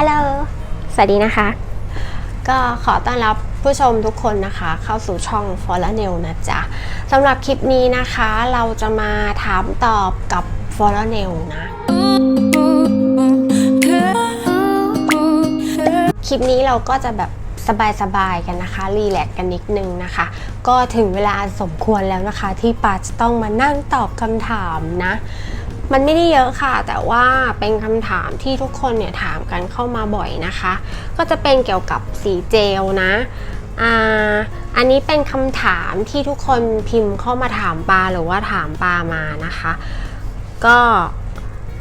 ฮัลโหล สวัสดีนะคะ ก็ขอต้อนรับผู้ชมทุกคนนะคะ เข้าสู่ช่อง f o r n e l นะจ๊ะสำหรับคลิปนี้นะคะ เราจะมาถามตอบกับ f o r n e l นะ คลิปนี้เราก็จะแบบสบายๆกันนะคะ รีแลกซ์กันนิดนึงนะคะ ก็ถึงเวลาสมควรแล้วนะคะ ที่ปาจะต้องมานั่งตอบคำถามนะ มันไม่ได้เยอะค่ะ แต่ว่าเป็นคำถามที่ทุกคนเนี่ยถามกันเข้ามาบ่อยนะคะ ก็จะเป็นเกี่ยวกับสีเจลนะอ่าอันนี้เป็นคำถามที่ทุกคนพิมพ์เข้ามาถามปาหรือว่าถามปามานะคะ ก็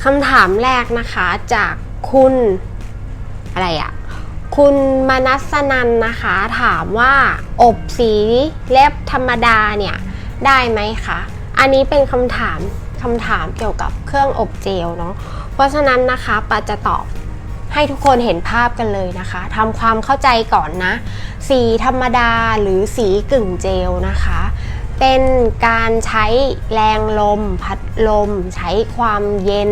คำถามแรกนะคะจากคุณอะไรอะคุณมนัสนันนะคะถามว่าอบสีเล็บธรรมดาเนี่ยได้ไหมคะ อันนี้เป็นคำถาม คำถามเกี่ยวกับเครื่องอบเจลเนาะเพราะฉะนั้นนะคะปาจะตอบให้ทุกคนเห็นภาพกันเลยนะคะทำความเข้าใจก่อนนะ สีธรรมดาหรือสีกึ่งเจลนะคะ เป็นการใช้แรงลม พัดลม ใช้ความเย็น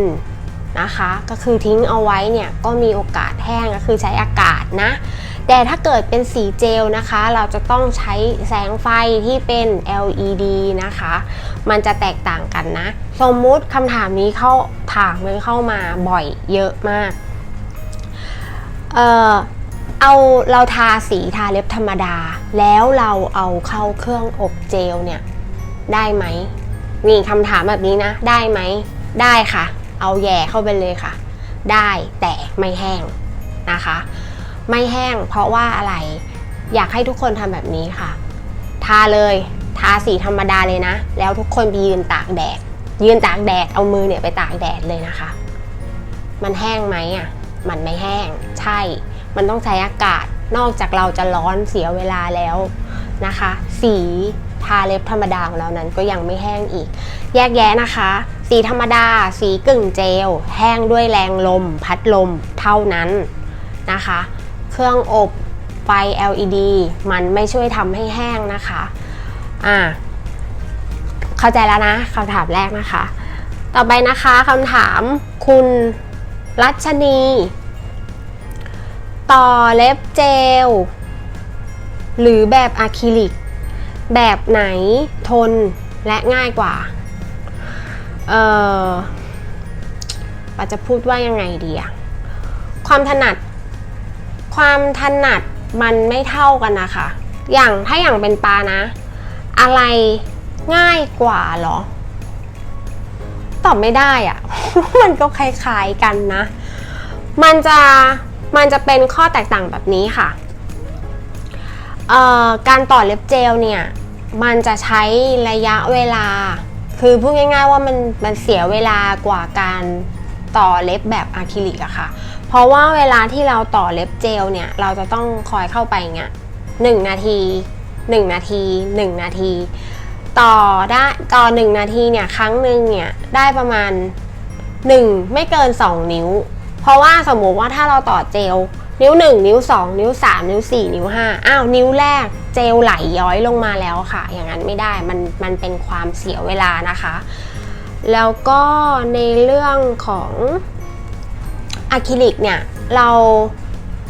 นะคะ ก็คือทิ้งเอาไว้เนี่ยก็มีโอกาสแห้งก็คือใช้อากาศนะ แต่ถ้าเกิดเป็นสีเจลนะคะ เราจะต้องใช้แสงไฟที่เป็น LED นะคะ มันจะแตกต่างกันนะ สมมุติคำถามนี้เข้าถามมันเข้ามาบ่อยเยอะมาก เออเอาเราทาสีทาเล็บธรรมดา แล้วเราเอาเข้าเครื่องอบเจลเนี่ย ได้ไหมนี่คำถามแบบนี้นะ ได้ไหม ได้ค่ะ เอาแย่เข้าไปเลยค่ะ ได้แต่ไม่แห้งนะคะ ไม่แห้งเพราะว่าอะไร อยากให้ทุกคนทำแบบนี้ค่ะ ทาเลย ทาสีธรรมดาเลยนะ แล้วทุกคนไปยืนตากแดด ยืนตากแดด เอามือเนี่ยไปตากแดดเลยนะคะ มันแห้งไหมอะ มันไม่แห้ง ใช่ มันต้องใช้อากาศ นอกจากเราจะร้อนเสียเวลาแล้วนะคะ สีทาเล็บธรรมดาของเรานั้นก็ยังไม่แห้งอีก แยกแยะนะคะ สีธรรมดา สีกึ่งเจล แห้งด้วยแรงลม พัดลมเท่านั้นนะคะ เครื่องอบไฟ LED มันไม่ช่วยทำให้แห้งนะคะอ่าเข้าใจแล้วนะคำถามแรกนะคะ ต่อไปนะคะคำถามคุณรัชนี ต่อเล็บเจล หรือแบบอะคริลิก แบบไหนทนและง่ายกว่า เอ่อปาจะพูดว่ายังไงดีอะความถนัด ความถนัดมันไม่เท่ากันนะคะ อย่างถ้าอย่างเป็นปลานะ อะไรง่ายกว่าเหรอ ตอบไม่ได้อะ มันก็คล้ายๆกันนะ มันจะมันจะเป็นข้อแตกต่างแบบนี้ค่ะเอ่อการต่อเล็บเจลเนี่ย มันจะใช้ระยะเวลา คือพูดง่ายๆว่ามันมันเสียเวลากว่าการต่อเล็บแบบอะคริลิกอะค่ะ เพราะว่าเวลาที่เราต่อเล็บเจลเนี่ย เราจะต้องคอยเข้าไปเงี้ยหนึ่งนาทีหนึ่งนาทีหนึ่งนาที ต่อได้ต่อหนึ่งนาทีเนี่ยครั้งหนึ่งเนี่ยได้ประมาณ1ไม่เกิน2นิ้ว เพราะว่าสมมติว่าถ้าเราต่อเจลนิ้ว1นิ้ว2นิ้ว3นิ้ว4นิ้ว5อ้าวนิ้วแรกเจลไหลย้อยลงมาแล้วค่ะ อย่างนั้นไม่ได้มันมันเป็นความเสียเวลานะคะ แล้วก็ในเรื่องของ อะคริลิกเนี่ยเรา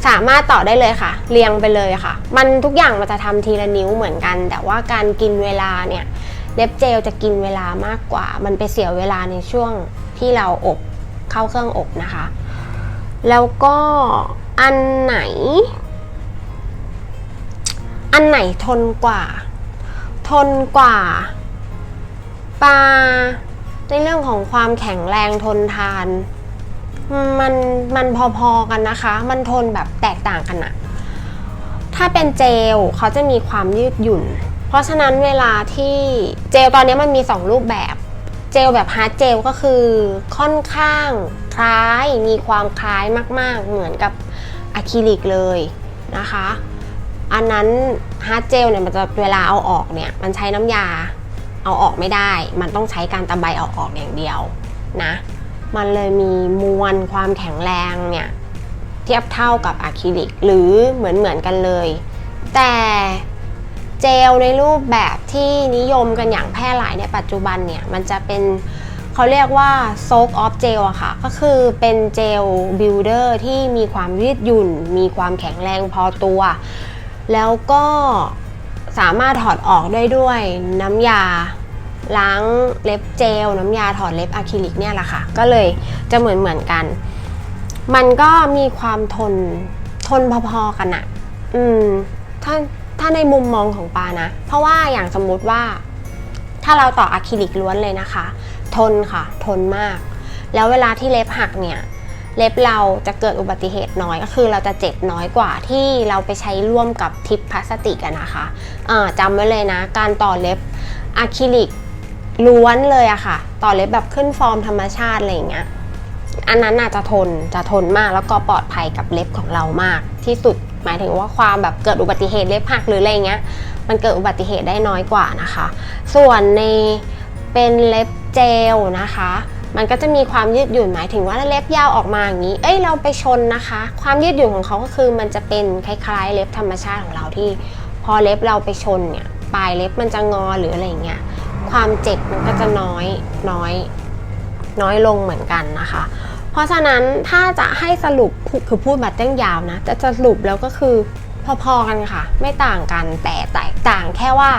สามารถต่อได้เลยค่ะ เรียงไปเลยค่ะ มันทุกอย่างมันจะทำทีละนิ้วเหมือนกัน แต่ว่าการกินเวลาเนี่ยเล็บเจลจะกินเวลามากกว่า มันไปเสียเวลาในช่วงที่เราอบเข้าเครื่องอบนะคะ แล้วก็อันไหน อันไหนทนกว่า ทนกว่าปลาในเรื่องของความแข็งแรงทนทาน มันมันพอๆกันนะคะ มันทนแบบแตกต่างกันอะถ้าเป็นเจลเขาจะมีความยืดหยุ่น เพราะฉะนั้นเวลาที่เจลตอนนี้มันมี 2 รูปแบบ เจลแบบฮาร์ดเจลก็คือค่อนข้างคล้ายมีความคล้ายมาก ๆ เหมือนกับอะคริลิกเลยนะคะ อันนั้นฮาร์ดเจลเนี่ยมันจะเวลาเอาออกเนี่ยมันใช้น้ำยาเอาออกไม่ได้ มันต้องใช้การตะไบเอาออกอย่างเดียวนะ มันเลยมีมวลความแข็งแรงเนี่ยเทียบเท่ากับอะคริลิกหรือเหมือนเหมือนกันเลย แต่เจลในรูปแบบที่นิยมกันอย่างแพร่หลายในปัจจุบันเนี่ยมันจะเป็นเขาเรียกว่า soak off gel อะค่ะ ก็คือเป็นเจลบิลเดอร์ที่มีความยืดหยุ่น มีความแข็งแรงพอตัว แล้วก็สามารถถอดออกได้ด้วยน้ำยา ล้างเล็บเจล น้ำยาถอดเล็บอะคริลิกเนี่ยแหละค่ะ ก็เลยจะเหมือนเหมือนกัน มันก็มีความทนทนพอๆกันอะอืมถ้าถ้าในมุมมองของปานะ เพราะว่าอย่างสมมุติว่า ถ้าเราต่ออะคริลิกล้วนเลยนะคะ ทนค่ะ ทนมาก แล้วเวลาที่เล็บหักเนี่ยเล็บเราจะเกิดอุบัติเหตุน้อยก็คือเราจะเจ็บน้อยกว่าที่เราไปใช้ร่วมกับทิปพลาสติกอะนะคะจำไว้เลยนะ การต่อเล็บอะคริลิก ล้วนเลยอะค่ะ ต่อเล็บแบบขึ้นฟอร์มธรรมชาติอะไรอย่างเงี้ย อันนั้นอาจจะทนจะทนมากแล้วก็ปลอดภัยกับเล็บของเรามากที่สุด หมายถึงว่าความแบบเกิดอุบัติเหตุเล็บหักหรืออะไรเงี้ย มันเกิดอุบัติเหตุได้น้อยกว่านะคะ ส่วนในเป็นเล็บเจลนะคะ มันก็จะมีความยืดหยุ่นหมายถึงว่าถ้าเล็บยาวออกมาอย่างนี้ เอ้ยเราไปชนนะคะ ความยืดหยุ่นของเขาก็คือมันจะเป็นคล้ายๆ เล็บธรรมชาติของเราที่ พอเล็บเราไปชนเนี่ยปลายเล็บมันจะงอหรืออะไรอย่างเงี้ย ความเจ็บมันก็จะน้อยน้อยน้อยลงเหมือนกันนะคะ เพราะฉะนั้นถ้าจะให้สรุปคือพูดมาตั้งยาวนะจะสรุปแล้วก็คือพอๆกันค่ะ ไม่ต่างกันแต่แตกต่างแค่ว่า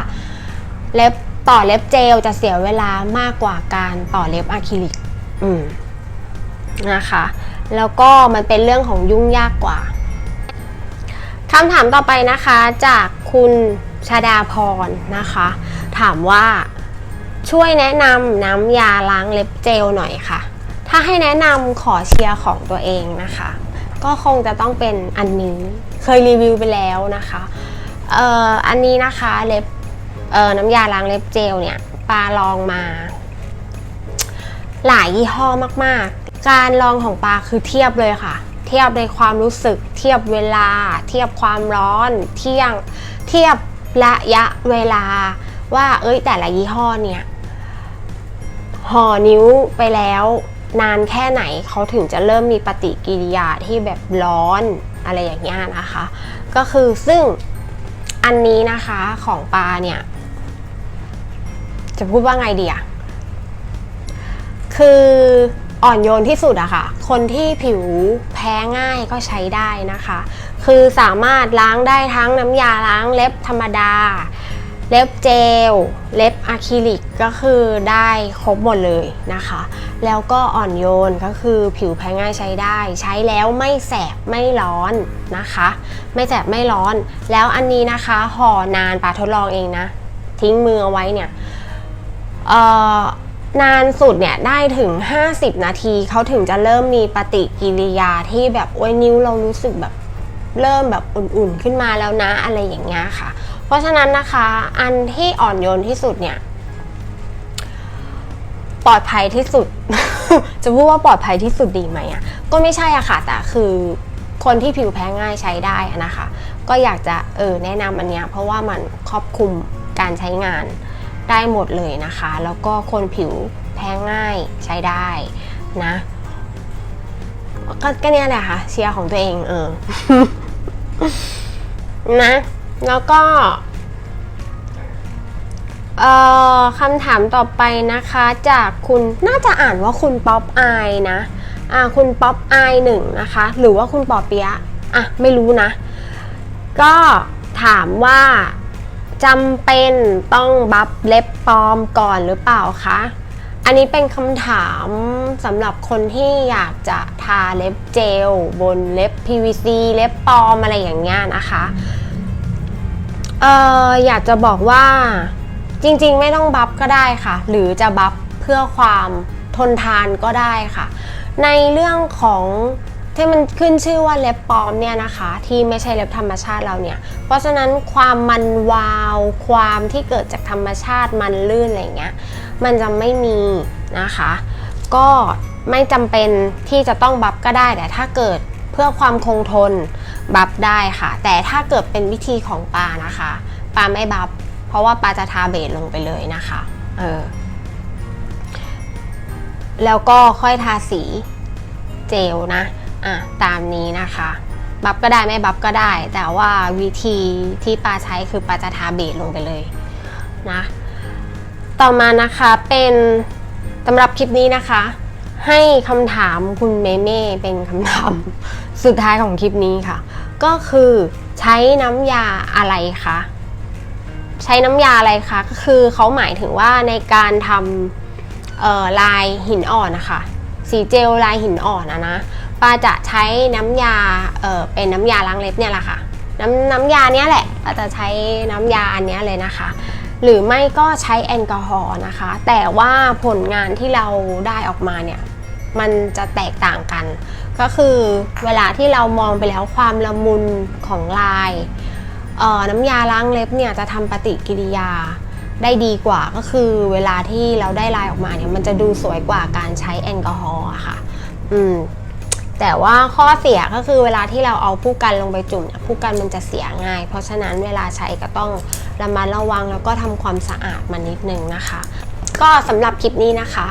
เล็บต่อเล็บเจลจะเสียเวลามากกว่าการต่อเล็บอะคริลิกอืมนะคะ แล้วก็มันเป็นเรื่องของยุ่งยากกว่าคำถามต่อไปนะคะจากคุณชาดาพรนะคะ ถามว่า ช่วยแนะนำน้ำยาล้างเล็บเจลหน่อยค่ะ ถ้าให้แนะนำขอเชียร์ของตัวเองนะคะ ก็คงจะต้องเป็นอันนี้ เคยรีวิวไปแล้วนะคะเอ่ออันนี้นะคะเล็บเอ่อน้ำยาล้างเล็บเจลเนี่ยปาลองมา หลายยี่ห้อมากๆ การลองของปาคือเทียบเลยค่ะ เทียบในความรู้สึก เทียบเวลา เทียบความร้อน เที่ยง เทียบระยะเวลาว่าเอ้ยแต่ละยี่ห้อเนี่ย ห่อนิ้วไปแล้วนานแค่ไหนเขาถึงจะเริ่มมีปฏิกิริยาที่แบบร้อนอะไรอย่างเงี้ยนะคะ ก็คือซึ่งอันนี้นะคะของปลาเนี่ย จะพูดว่าไงดีอะคืออ่อนโยนที่สุดอะค่ะ คนที่ผิวแพ้ง่ายก็ใช้ได้นะคะ คือสามารถล้างได้ทั้งน้ำยาล้างเล็บธรรมดา เล็บเจล เล็บอะคริลิกก็คือได้ครบหมดเลยนะคะ แล้วก็อ่อนโยนก็คือผิวแพ้ง่ายใช้ได้ ใช้แล้วไม่แสบไม่ร้อนนะคะ ไม่แสบไม่ร้อน แล้วอันนี้นะคะห่อนานปาทดลองเองนะ ทิ้งมือเอาไว้เนี่ยนานสุดเนี่ยได้ถึง 50 นาทีเขาถึงจะเริ่มมีปฏิกิริยาที่แบบโอ้ยนิ้วเรารู้สึกแบบ เริ่มแบบอุ่นๆขึ้นมาแล้วนะอะไรอย่างเงี้ยค่ะ เพราะฉะนั้นนะคะอันที่อ่อนโยนที่สุดเนี่ยปลอดภัยที่สุด จะพูดว่าปลอดภัยที่สุดดีไหมอะก็ไม่ใช่อะค่ะแต่คือคนที่ผิวแพ้ง่ายใช้ได้นะคะ ก็อยากจะเออแนะนำอันเนี้ยเพราะว่ามันครอบคลุมการใช้งานได้หมดเลยนะคะ แล้วก็คนผิวแพ้ง่ายใช้ได้นะก็ก็เนี่ยแหละค่ะเชียร์ของตัวเองเออ นะ แล้วก็เอ่อคำถามต่อไปนะคะจากคุณน่าจะอ่านว่าคุณป๊อปอายนะอ่าคุณป๊อปอายหนึ่งนะคะ หรือว่าคุณปอเปียะอะไม่รู้นะ ก็ถามว่าจำเป็นต้องบัฟเล็บปลอมก่อนหรือเปล่าคะ อันนี้เป็นคำถามสำหรับคนที่อยากจะทาเล็บเจล บนเล็บ PVC เล็บปลอมอะไรอย่างเงี้ยนะคะเอ่ออยากจะบอกว่าจริงๆ ไม่ต้องบัฟก็ได้ค่ะ หรือจะบัฟเพื่อความทนทานก็ได้ค่ะ ในเรื่องของ ที่มันขึ้นชื่อว่าเล็บปลอมเนี่ยนะคะ ที่ไม่ใช่เล็บธรรมชาติเราเนี่ย เพราะฉะนั้นความมันวาว ความที่เกิดจากธรรมชาติมันลื่นอะไรเงี้ยมันจะไม่มีนะคะ ก็ไม่จำเป็นที่จะต้องบัฟก็ได้แต่ถ้าเกิดเพื่อความคงทนบัฟได้ค่ะ แต่ถ้าเกิดเป็นวิธีของปลานะคะปลาไม่บัฟเพราะว่าปลาจะทาเบสลงไปเลยนะคะเออแล้วก็ค่อยทาสีเจลนะ อะตามนี้นะคะ บัฟก็ได้ไม่บัฟก็ได้ แต่ว่าวิธีที่ปาใช้คือปาจะทาเบสลงไปเลยนะต่อมานะคะเป็นสำหรับคลิปนี้นะคะ ให้คำถามคุณเมเม่เป็นคำถามสุดท้ายของคลิปนี้ค่ะ ก็คือใช้น้ำยาอะไรคะใช้น้ำยาอะไรคะก็คือเขาหมายถึงว่าในการทำลายหินอ่อนนะคะสีเจลลายหินอ่อนอะนะ ปาจะใช้น้ำยาเออเป็นน้ำยาล้างเล็บเนี่ยแหละค่ะน้ำน้ำยาเนี้ยแหละปาจะใช้น้ำยาอันเนี้ยเลยนะคะ หรือไม่ก็ใช้แอลกอฮอล์นะคะ แต่ว่าผลงานที่เราได้ออกมาเนี่ยมันจะแตกต่างกัน ก็คือเวลาที่เรามองไปแล้วความละมุนของลายน้ำยาล้างเล็บเนี่ยจะทำปฏิกิริยาได้ดีกว่าก็คือเวลาที่เราได้ลายออกมาเนี่ยมันจะดูสวยกว่าการใช้แอลกอฮอล์ค่ะ อืม แต่ว่าข้อเสียก็คือเวลาที่เราเอาผู้กันลงไปจุ่มเนี่ยผู้กันมันจะเสียง่าย เพราะฉะนั้นเวลาใช้ก็ต้องระมัดระวังแล้วก็ทำความสะอาดมันนิดนึงนะคะ ก็สำหรับคลิปนี้นะคะ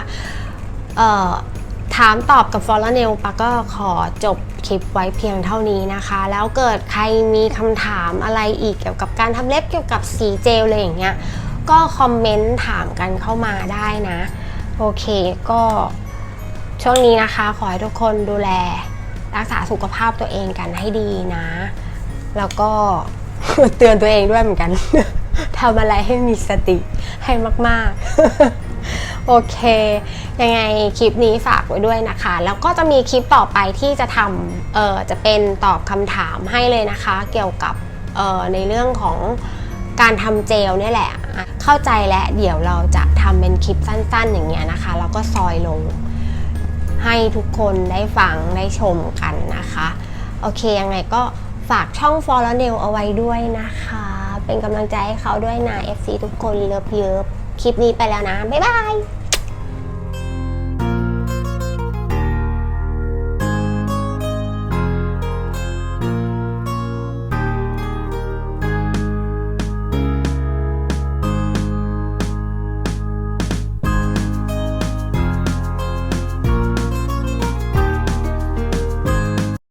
ถามตอบกับฟอร์เนลปาก็ขอจบคลิปไว้เพียงเท่านี้นะคะ แล้วเกิดใครมีคำถามอะไรอีกเกี่ยวกับการทำเล็บเกี่ยวกับสีเจลอะไรอย่างเงี้ยก็คอมเมนต์ถามกันเข้ามาได้นะ โอเคก็ ช่วงนี้นะคะขอให้ทุกคนดูแลรักษาสุขภาพตัวเองกันให้ดีนะ แล้วก็เตือนตัวเองด้วยเหมือนกันทำอะไรให้มีสติให้มาก ๆ โอเค ยังไงคลิปนี้ฝากไว้ด้วยนะคะ แล้วก็จะมีคลิปต่อไปที่จะทำเออจะเป็นตอบคำถามให้เลยนะคะ เกี่ยวกับเออในเรื่องของการทำเจลเนี่ยแหละ เข้าใจแล้วเดี๋ยวเราจะทำเป็นคลิปสั้น ๆ อย่างเงี้ยนะคะ แล้วก็ซอยลง ให้ทุกคนได้ฟังได้ชมกันนะคะ โอเคยังไงก็ฝากช่อง f o r n a i l เอาไว้ด้วยนะคะ เป็นกำลังใจให้เขาด้วยนะ FC ทุกคนเลิฟเยิบคลิปนี้ไปแล้วนะ บ๊ายบาย